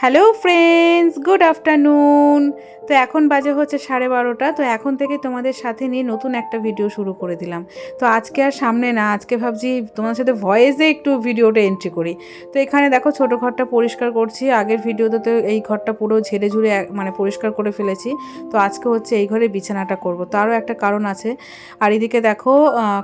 Hello friends good afternoon তো এখন বাজে হচ্ছে সাড়ে বারোটা, তো এখন থেকে তোমাদের সাথে নিয়ে নতুন একটা ভিডিও শুরু করে দিলাম। তো আজকে আর সামনে না, আজকে ভাবছি তোমার সাথে ভয়েসে একটু ভিডিওটা এন্ট্রি করি। তো এখানে দেখো ছোটো ঘরটা পরিষ্কার করছি, আগের ভিডিওতে তো এই ঘরটা পুরো ঝেড়ে ঝুড়ে মানে পরিষ্কার করে ফেলেছি। তো আজকে হচ্ছে এই ঘরে বিছানাটা করব। তারও একটা কারণ আছে। আর এদিকে দেখো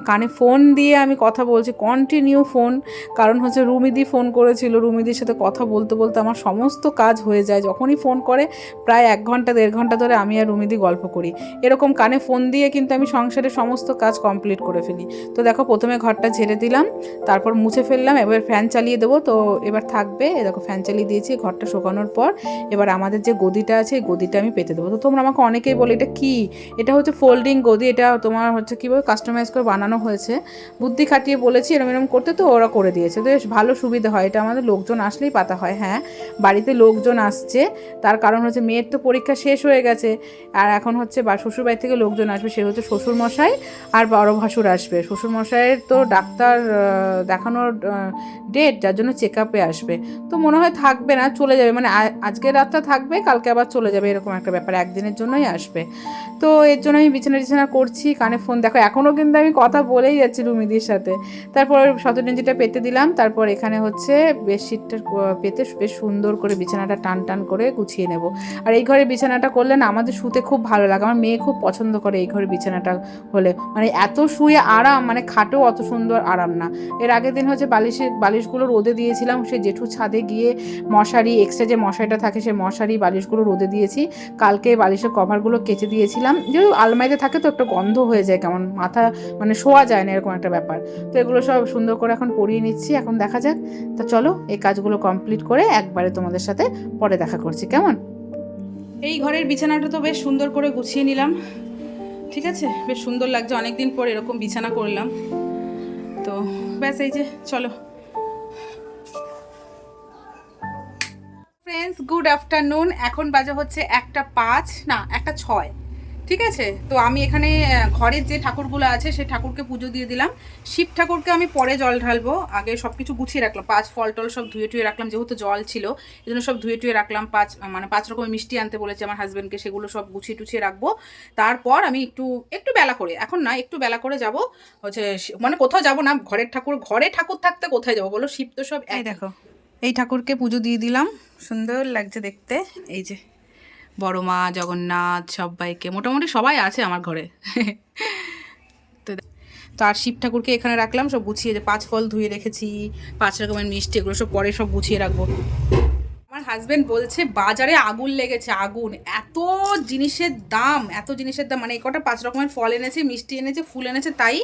কানে ফোন দিয়ে আমি কথা বলছি কন্টিনিউ ফোন কারণ হচ্ছে রুমিদি ফোন করেছিল, রুমিদির সাথে কথা বলতে বলতে আমার সমস্ত কাজ হয়ে যায়। যখনই ফোন করে, প্রায় এক ঘণ্টা, দেড় ঘণ্টা ধরে আমি আর রুমিদি গল্প করি। এরকম কানে ফোন দিয়ে কিন্তু আমি সংসারের সমস্ত কাজ কমপ্লিট করে ফেলি। তো দেখো, প্রথমে ঘরটা ঝেড়ে দিলাম, তারপর মুছে ফেললাম, এবার ফ্যান চালিয়ে দেবো। তো এবার থাকবে দেখো, ফ্যান চালিয়ে দিয়েছি, ঘরটা শোকানোর পর এবার আমাদের যে গদিটা আছে, এই গদিটা আমি পেতে দেবো। তো তোমরা আমাকে অনেকেই বলে, এটা কি? এটা হচ্ছে ফোল্ডিং গদি, এটা তোমার হচ্ছে কীভাবে কাস্টমাইজ করে বানানো হয়েছে। বুদ্ধি খাটিয়ে বলেছি, এরম এরম করতে তো ওরা করে দিয়েছে। তো বেশ ভালো সুবিধা হয়, এটা আমাদের লোকজন আসলেই পাতা হয় হ্যাঁ। বাড়িতে লোকজন আসছে, তার কারণ হচ্ছে মেয়ের তো পরীক্ষা শেষ হয়ে গেছে। আর এখন হচ্ছে বা শ্বশুরবাড়ি থেকে লোকজন আসবে সে হচ্ছে শ্বশুরমশাই আর বড় ভাসুর আসবে। শ্বশুরমশাইয়ের তো ডাক্তার দেখানোর ডেট যার জন্য চেক আপে আসবে। তো মনে হয় থাকবে না চলে যাবে। মানে আ- আজকের রাতটা থাকবে কালকে আবার চলে যাবে এরকম একটা ব্যাপার। একদিনের জন্যই আসবে। তো এর জন্য আমি বিছানা টিছানা করছি কানে ফোন দেখো এখনও কিন্তু আমি কথা বলেই যাচ্ছি রুমিদির সাথে। তারপর শতরঞ্জিটা পেতে দিলাম তারপর এখানে হচ্ছে বেডশিটটা পেতে বেশ সুন্দর করে বিছানাটা টান টান করে গুছিয়ে নেব। আর এই ঘরে বিছানাটা করলে না আমাদের শুতে খুব ভালো লাগে। আমার মেয়ে খুব পছন্দ করে এই ঘরে বিছানাটা হলে। মানে এত শুয়ে আরাম মানে খাটেও অত সুন্দর আরাম না। এর আগের দিন হচ্ছে বালিশের বালিশগুলো রোদে দিয়েছিলাম, সে জেঠু ছাদে গিয়ে মশারি এক্সট্রা যে মশারিটা থাকে সেই মশারি, বালিশগুলো রোদে দিয়েছি। কালকে বালিশের কভারগুলো কেচে দিয়েছিলাম। যেহেতু আলমারিতে থাকে তো একটা গন্ধ হয়ে যায় কেমন, মাথা মানে শোয়া যায় না এরকম একটা ব্যাপার। তো এগুলো সব সুন্দর করে এখন পরিয়ে নিচ্ছি, এখন দেখা যাক। তো চলো এই কাজগুলো কমপ্লিট করে একবারে তোমাদের সাথে পরে দেখা করছি, কেমন? এই ঘরের বিছানাটা তো বেশ সুন্দর করে গুছিয়ে নিলাম। ঠিক আছে? বেশ সুন্দর লাগছে। অনেকদিন পর এরকম বিছানা করলাম। তো ব্যাস, এই যে, চলো। ফ্রেন্ডস গুড আফটারনুন এখন বাজে হচ্ছে একটা পাঁচ, না, একটা ছয়। ঠিক আছে? তো আমি এখানে ঘরের যে ঠাকুরগুলো আছে সেই ঠাকুরকে পুজো দিয়ে দিলাম। শিব ঠাকুরকে আমি পরে জল ঢালবো। আগে সব কিছু গুছিয়ে রাখলাম। পাঁচ ফল টল সব ধুয়ে টুয়ে রাখলাম যেহেতু জল ছিল এই জন্য সব ধুয়ে টুয়ে রাখলাম। পাঁচ মানে পাঁচ রকমের মিষ্টি আনতে বলেছে আমার হাজব্যান্ডকে সেগুলো সব গুছিয়ে টুছিয়ে রাখব। তারপর আমি একটু একটু বেলা করে এখন না একটু বেলা করে যাব হচ্ছে মানে কোথাও যাব না ঘরের ঠাকুর ঘরে ঠাকুর থাকতে কোথায় যাব বলো? শিব তো সব এই দেখো এই ঠাকুরকে পুজো দিয়ে দিলাম। সুন্দর লাগছে দেখতে। এই যে বড় মা, জগন্নাথ সবাইকে। মোটামুটি সবাই আছে আমার ঘরে। তো তো আর শিব ঠাকুরকে এখানে রাখলাম, সব গুছিয়ে যে পাঁচ ফল ধুয়ে রেখেছি, পাঁচ রকমের মিষ্টি, এগুলো সব পরে সব গুছিয়ে রাখব। হাজবেন্ড বলছে, বাজারে আগুন লেগেছে, আগুন। এত জিনিসের দাম, এত জিনিসের দাম মানে এই কটা পাঁচ রকমের ফল এনেছে, মিষ্টি এনেছে, ফুল এনেছে, তাই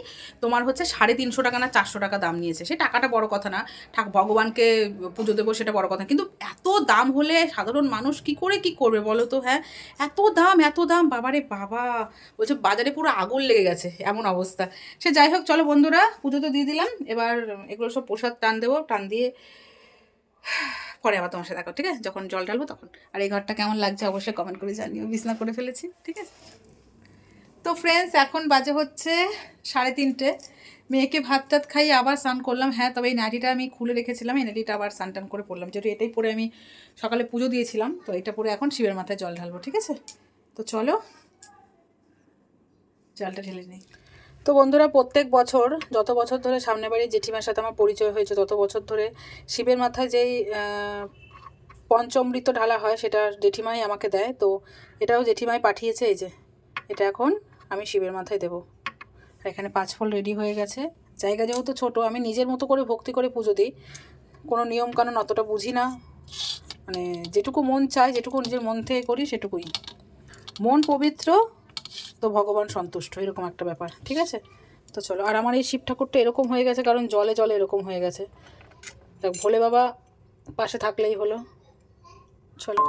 তোমার হচ্ছে সাড়ে তিনশো টাকা না চারশো টাকা দাম নিয়েছে। সে টাকাটা বড় কথা না। ঠাক, ভগবানকে পুজো দেবো, সেটা বড় কথা। কিন্তু এত দাম হলে সাধারণ মানুষ কি করে, কি করবে বলো তো হ্যাঁ? এত দাম এত দাম, বাবারে বাবা। বলছে, বাজারে পুরো আগুন লেগে গেছে। এমন অবস্থা। সে যাই হোক, চলো বন্ধুরা, পুজো তো দিয়ে দিলাম। এবার এগুলো সব প্রসাদ টান দেবো, টান দিয়ে পরে আবার তোমার সাথে দেখো ঠিক আছে? যখন জল ঢালবো তখন। আর এই ঘরটা কেমন লাগছে অবশ্যই কমেন্ট করে জানিও। বিছনা করে ফেলেছি, ঠিক আছে? তো ফ্রেন্ডস এখন বাজে হচ্ছে সাড়ে তিনটে। মেয়েকে ভাত টাত খাইয়ে আবার স্নান করলাম। হ্যাঁ তবে এই নাইটিটা আমি খুলে রেখেছিলাম। এই নাইটিটা আবার স্নান টান করে পড়লাম যেহেতু এটাই পরে আমি সকালে পুজো দিয়েছিলাম, তো এটা পরে এখন শিবের মাথায় জল ঢালবো, ঠিক আছে? তো চলো, জলটা ঢেলে নেই। তো বন্ধুরা, প্রত্যেক বছর, যত বছর ধরে সামনে বাড়ির জেঠিমার সাথে আমার পরিচয় হয়েছে, তত বছর ধরে শিবের মাথায় যেই পঞ্চমৃত ঢালা হয়, সেটা জেঠিমাই আমাকে দেয়। তো এটাও জেঠিমাই পাঠিয়েছে, এই যে। এটা এখন আমি শিবের মাথায় দেবো। এখানে পাঁচ ফল রেডি হয়ে গেছে। জায়গা যেহেতু ছোট, আমি নিজের মতো করে ভক্তি করে পুজো দিই। কোনো নিয়মকানুন অতটা বুঝি না। মানে যেটুকু মন চায়, যেটুকু নিজের মন থেকে করি, সেটুকুই। মন পবিত্র তো ভগবান সন্তুষ্ট, এরকম একটা ব্যাপার, ঠিক আছে? তো চলো, আর আমার এই শিব ঠাকুরটা এরকম হয়ে গেছে, কারণ জলে জলে এরকম হয়ে গেছে। দেখ, ভোলে বাবা পাশে থাকলেই হলো। চলো।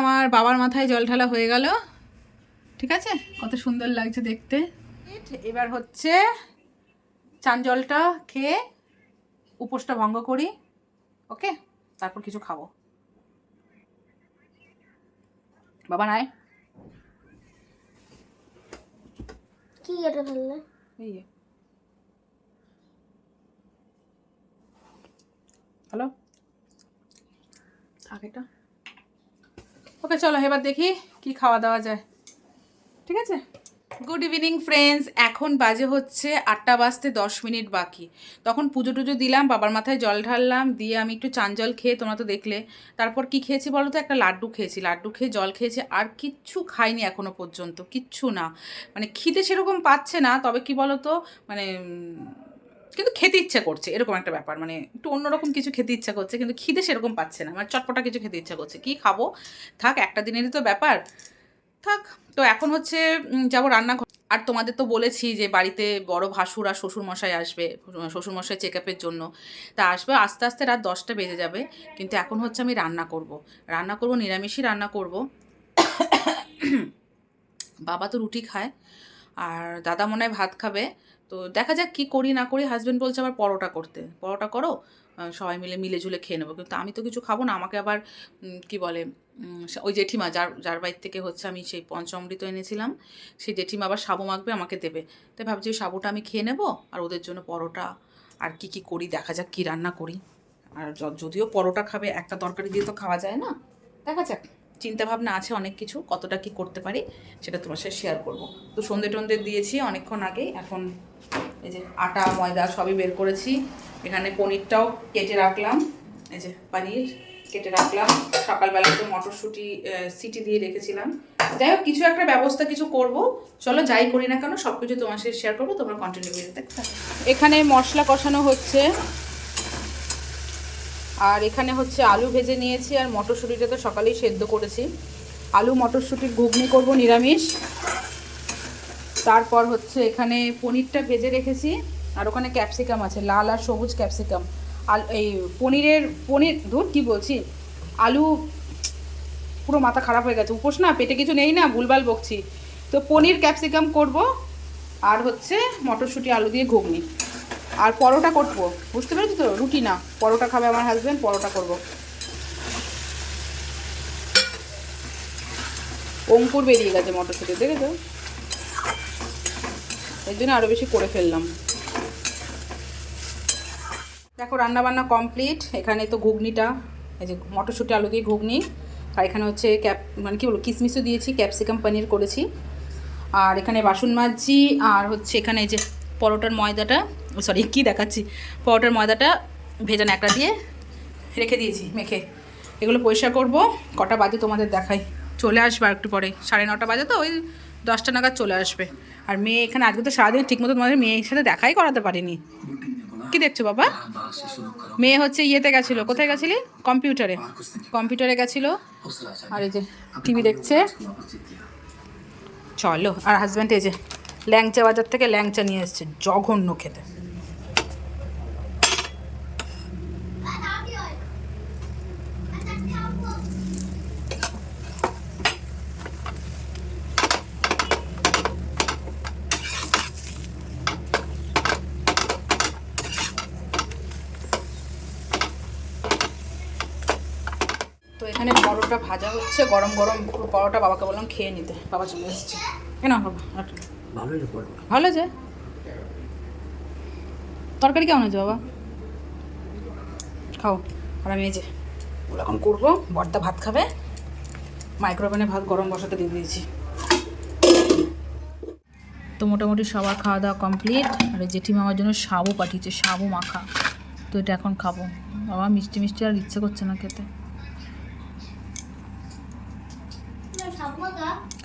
আমার বাবার মাথায় জল ঢালা হয়ে গেল। ঠিক আছে? কত সুন্দর লাগছে দেখতে। এবার হচ্ছে চান জলটা খেয়ে উপোসটা ভঙ্গ করি ওকে? তারপর কিছু খাব। বাবা নাই কি এটা ফেললে এই হ্যালো থাক এটা। ওকে, চলো এবার দেখি কি খাওয়া দাওয়া যায়। ঠিক আছে? গুড ইভিনিং ফ্রেন্ডস এখন বাজে হচ্ছে আটটা বাজতে দশ মিনিট বাকি। তখন পুজো টুজো দিলাম, বাবার মাথায় জল ঢাললাম, দিয়ে আমি একটু চান জল খেয়ে তোমরা তো দেখলে। তারপর কি খেয়েছি বলো তো? একটা লাড্ডু খেয়েছি। লাড্ডু খেয়ে জল খেয়েছি, আর কিচ্ছু খাইনি এখনও পর্যন্ত, কিচ্ছু না। মানে খিদে সেরকম পাচ্ছে না, তবে কি বলো তো? মানে কিন্তু খেতে ইচ্ছা করছে, এরকম একটা ব্যাপার। মানে একটু অন্যরকম কিছু খেতে ইচ্ছা করছে, কিন্তু খিদে সেরকম পাচ্ছে না। মানে চটপটা কিছু খেতে ইচ্ছা করছে। কি খাব? থাক, একটা দিনেরই তো ব্যাপার। থাক, তো এখন হচ্ছে যাব রান্না আর তোমাদের তো বলেছি যে বাড়িতে বড় ভাসুর আর শ্বশুরমশাই আসবে, শ্বশুরমশাই চেক আপের জন্য। তা আসবে, আস্তে আস্তে রাত দশটা বেজে যাবে। কিন্তু এখন হচ্ছে আমি রান্না করব। রান্না করব, নিরামিষই রান্না করব। বাবা তো রুটি খায়, আর দাদা মনে হয় ভাত খাবে। তো দেখা যাক কি করি, না করি হাজব্যান্ড বলছে আবার পরোটা করতে। পরোটা করো সবাই মিলে মিলে ঝুলে খেয়ে নেব। কিন্তু আমি তো কিছু খাব না, আমাকে আবার কি বলে ওই জেঠিমা যার যার বাড়ির থেকে হচ্ছে আমি সেই পঞ্চমৃত এনেছিলাম, সেই জেঠিমা আবার সাবু মাখবে, আমাকে দেবে। তাই ভাবছি সাবুটা আমি খেয়ে নেব আর ওদের জন্য পরোটা আর কি কি করি, দেখা যাক কি রান্না করি। আর যদিও পরোটা খাবে, একটা তরকারি দিয়ে তো খাওয়া যায় না। দেখা যাক। চিন্তা ভাবনা আছে অনেক কিছু, কতটা কি করতে পারি সেটা তোমার সাথে শেয়ার করব। তো সন্ধে টন্ধে দিয়েছি অনেকক্ষণ আগেই এখন এই যে আটা, ময়দা সবই বের করেছি। এখানে পনিরটাও কেটে রাখলাম, এই যে পনির কেটে রাখলাম। সকালবেলা তো মটরশুঁটি সিটি দিয়ে রেখেছিলাম। যাই হোক, কিছু একটা ব্যবস্থা কিছু করব। চলো যাই করি না কেন সব কিছু তোমার সাথে শেয়ার করব, তোমরা কন্টিনিউ করে দেখতে এখানে মশলা কষানো হচ্ছে। আর এখানে হচ্ছে আলু ভেজে নিয়েছি আর মটরশুঁটিটা তো সকালেই সেদ্ধ করেছি। আলু, মটরশুঁটির ঘুগনি করব নিরামিষ। তারপর হচ্ছে এখানে পনিরটা ভেজে রেখেছি আর ওখানে ক্যাপসিকাম আছে, লাল আর সবুজ ক্যাপসিকাম। আর এই পনিরের, পনির, ধুর, কী বলছি? আলু, পুরো মাথা খারাপ হয়ে গেছে। উপোস না, পেটে কিছু নেই না, ভুলভাল বকছি। তো পনির, ক্যাপসিকাম করব আর হচ্ছে মটরশুঁটি, আলু দিয়ে ঘুগনি। আর পরোটা করব। বুঝতে পেরেছি তো? রুটি না। পরোটা খাবে আমার হাজব্যান্ড পরোটা করব। অঙ্কুর বেরিয়ে গেছে মটরশুঁটি, দেখেছ? এর জন্য আরও বেশি করে ফেললাম। দেখো রান্না বান্না কমপ্লিট এখানে তো ঘুগনিটা, এই যে মটরশুঁটি, আলু দিয়ে ঘুগনি। আর এখানে হচ্ছে ক্যাপ মানে কি বলব, কিসমিসও দিয়েছি, ক্যাপসিকাম পনির করেছি। আর এখানে বাসন মাজছি আর হচ্ছে এখানে এই যে পরোটার ময়দাটা সরি, কি দেখাচ্ছি? পরোটার ময়দাটা ভেজা ন্যাকড়া দিয়ে রেখে দিয়েছি, মেখে। এগুলো পরিষ্কার করব, কটা বাজে তোমাদের দেখাই। চলে আসবে আর একটু পরে, সাড়ে নটা বাজে তো, ওই দশটা নাগাদ চলে আসবে। আর মেয়ে এখানে, আজকে তো সারাদিন ঠিকমতো তোমাদের মেয়ের সাথে দেখাই করাতে পারিনি। কি দেখছ বাবা? মেয়ে হচ্ছে ইয়েতে গেছিল, কোথায় গেছিলি? কম্পিউটারে। কম্পিউটারে গেছিল। আর এই যে টিভি দেখছে। চলো, আর হাজব্যান্ড এই যে ল্যাংচা বাজার থেকে ল্যাংচা নিয়ে এসছে, জঘন্য খেতে। তো এখানে পরোটা ভাজা হচ্ছে গরম গরম পরোটা বাবাকে বললাম খেয়ে নিতে। বাবা চলে এসেছে। কেন বাবা আচ্ছা। ভালো যে তরকারি কেমন আছে বাবা? খাও। আর আমি এই যে এখন করব বর্দা ভাত খাবে। মাইক্রোওভেনে ভাত গরম বসাতে দিয়ে দিয়েছি। তো মোটামুটি সবার খাওয়া দাওয়া কমপ্লিট। আর জেঠিমা আমার জন্য সাবু পাঠিয়েছে সাবু মাখা। তো এটা এখন খাব। বাবা মিষ্টি মিষ্টি আর ইচ্ছে করছে না খেতে।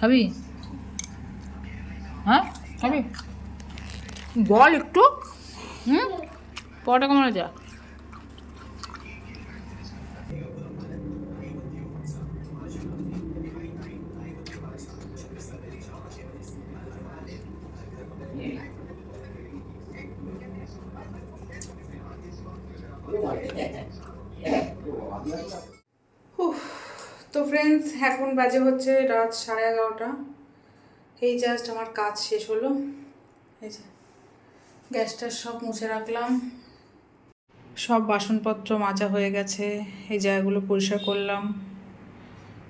খাবি? হ্যাঁ? খাবি? বল একটু। হুম? পরোটা কেমন আছে এখন বাজে হচ্ছে রাত সাড়ে এগারোটা। এই জাস্ট আমার কাজ শেষ হলো। এই যে, গ্যাসটা সব মুছে রাখলাম। সব বাসনপত্র মাজা হয়ে গেছে, এই জায়গাগুলো পরিষ্কার করলাম।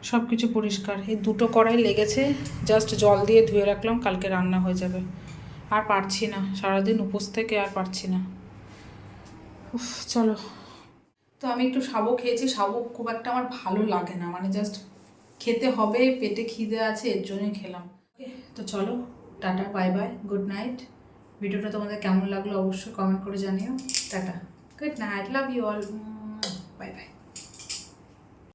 সব কিছু পরিষ্কার। এই দুটো কড়াই লেগেছে জাস্ট জল দিয়ে ধুয়ে রাখলাম, কালকে রান্না হয়ে যাবে। আর পারছি না, সারাদিন উপোস থেকে আর পারছি না। উফ, চলো। তো আমি একটু সাবু খেয়েছি সাবু খুব একটা আমার ভালো লাগে না মানে জাস্ট খেতে হবে পেটে খিদে আছে এর জন্যই খেলাম। তো চলো tata bye bye good night ভিডিওটা তোমাদের কেমন লাগল অবশ্যই কমেন্ট করে জানিও। Tata. Good night love you all bye bye